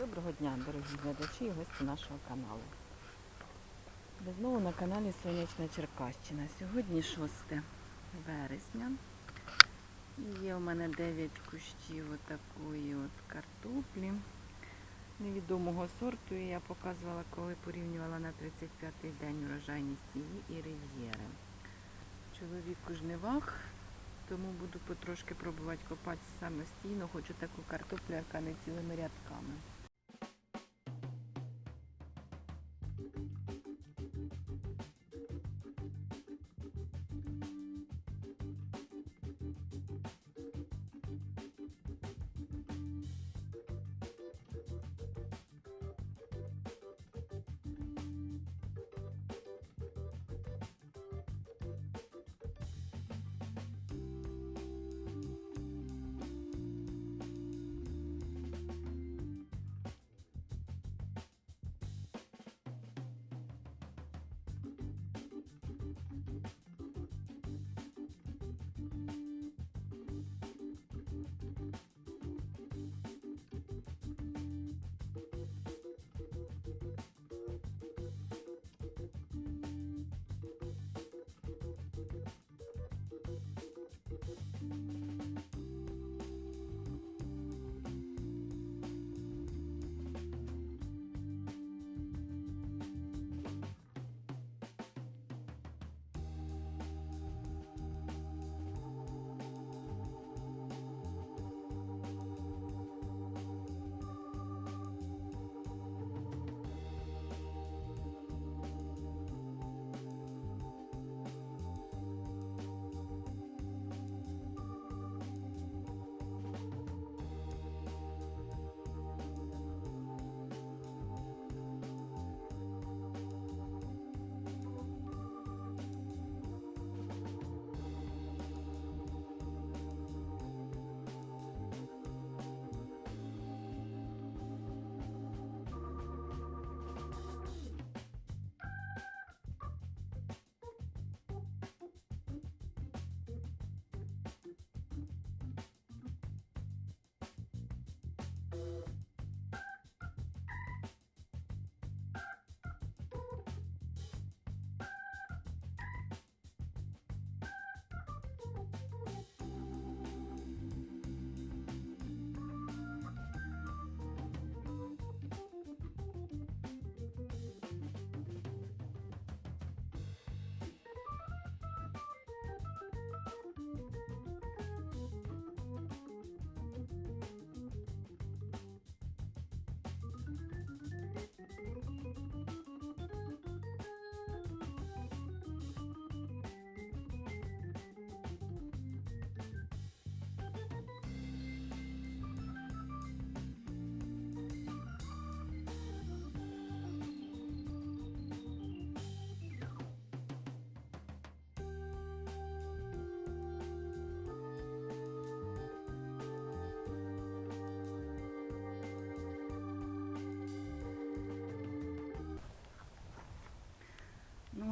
Доброго дня, дорогі глядачі і гості нашого каналу. Ви знову на каналі Сонячна Черкащина. Сьогодні 6 вересня. І є у мене 9 кущів отакої от картоплі невідомого сорту. І я показувала, коли порівнювала на 35-й день урожайність її і рив'єри. Чоловік у жнивах, тому буду потрошки пробувати копати самостійно. Хочу таку картоплю, яка не цілими рядками.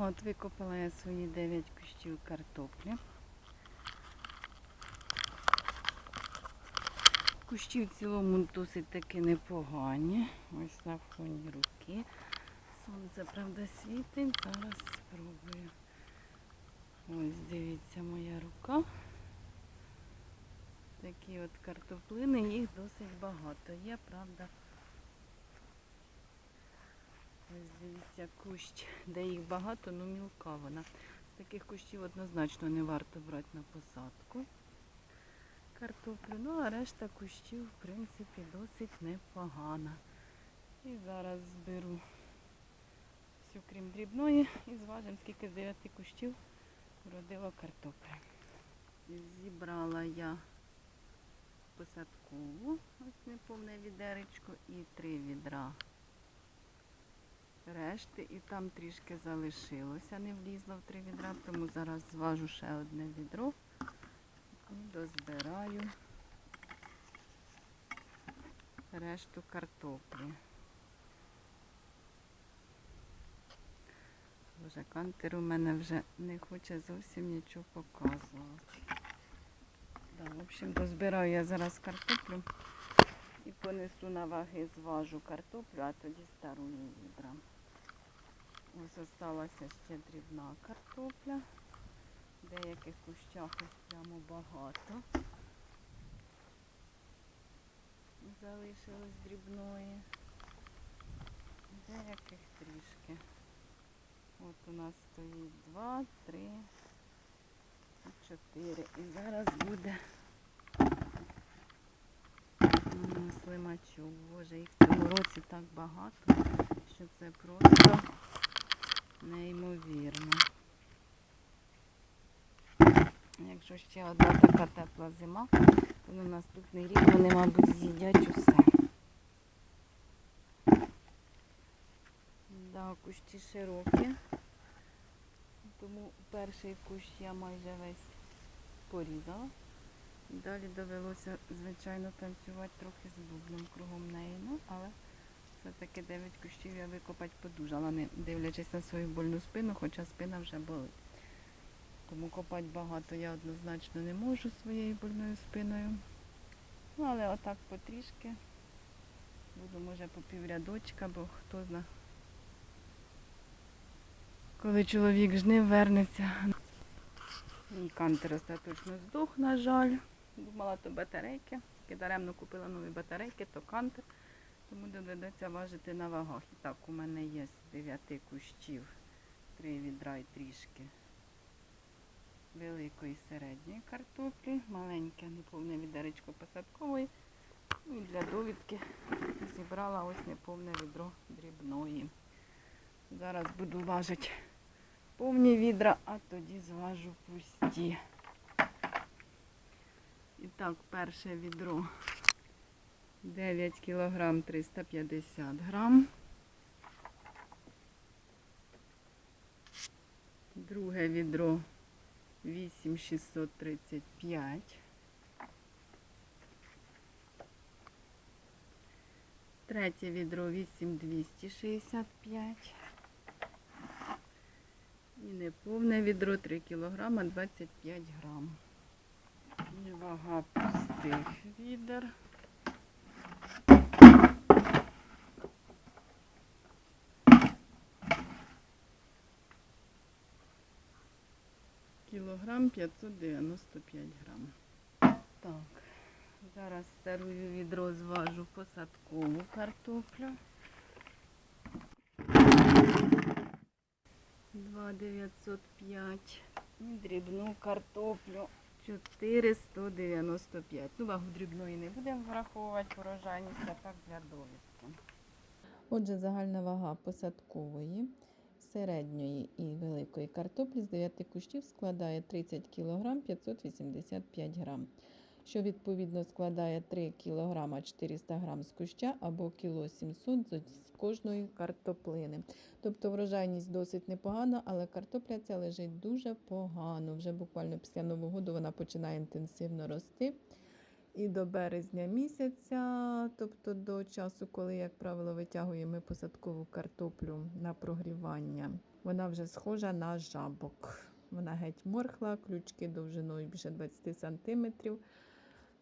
От викопала я свої 9 кущів картоплі. Кущі в цілому досить таки непогані. Ось на фоні руки. Сонце, правда, світить. Зараз спробую. Ось дивіться моя рука. Такі от картоплини, їх досить багато. Є, правда. Ось дивіться кущ, де їх багато, ну мілка вона. З таких кущів однозначно не варто брати на посадку картоплю. Ну, а решта кущів, в принципі, досить непогана. І зараз зберу всю крім дрібної і зважимо, скільки з 9 кущів вродила картопля. Зібрала я посадкову, ось неповне відеречко, і три відра решти, і там трішки залишилося, не влізло в три відра, тому зараз зважу ще одне відро і дозбираю решту картоплі. Боже, кантер у мене вже не хоче зовсім нічого показувати. Да, в общем, дозбираю я зараз картоплю І понесу на ваги, зважу картоплю, а тоді старую відра. Ось осталася ще дрібна картопля. В деяких кущах прямо багато. Залишилось дрібної. Деяких трішки. От у нас стоїть два, три, і чотири. І зараз буде слимачок. Боже, їх в цьому році так багато, що це просто неймовірно. Якщо ще одна така тепла зима, то на наступний рік вони, мабуть, з'їдять усе. Да, кущі широкі. Тому перший кущ я майже весь порізала. Далі довелося, звичайно, танцювати трохи з бубном кругом неї. Ну, але все-таки 9 кущів я викопати подужала, не дивлячись на свою больну спину, хоча спина вже болить. Тому копати багато я однозначно не можу своєю больною спиною. Ну, але отак потрішки. Буду, може, по піврядочка, бо хто зна. Коли чоловік жнив, вернеться. Мій кантер остаточно здох, на жаль. Думала, то батарейки. Тільки даремно купила нові батарейки, то кантер. Тому доведеться важити на вагах. Так, у мене є з 9 кущів три відра і трішки великої середньої картоплі, маленьке неповне відеречко посадкової. Ну, І для довідки зібрала ось неповне відро дрібної. Зараз буду важити повні відра, а тоді зважу пусті. І так, перше відро 9 кг 350 грам. Друге відро 8635. Третє відро 8265. І неповне відро 3 кг 25 грам. І вага пустих відер. Кілограм 595 грам. Так, зараз старую відро зважу посадкову картоплю. 2,905. І дрібну картоплю 495. Ну, вагу дрібної не будемо враховувати урожайність, а так для довідки. Отже, загальна вага посадкової, середньої і великої картоплі з 9 кущів складає 30 кг 585 г, що відповідно складає 3 кг 400 г з куща або кіло 700 з кожної картоплини. Тобто врожайність досить непогана, але картопля ця лежить дуже погано. Вже буквально після Нового року вона починає інтенсивно рости. І до березня місяця, тобто до часу, коли, як правило, витягуємо ми посадкову картоплю на прогрівання, вона вже схожа на жабок. Вона геть морхла, ключки довжиною більше 20 см.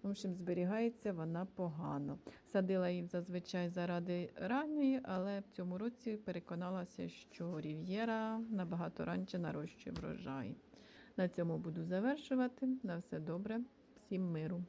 В общем, зберігається вона погано. Садила її зазвичай заради ранньої, але в цьому році переконалася, що Рів'єра набагато раніше нарощує врожай. На цьому буду завершувати. На все добре, всім миру.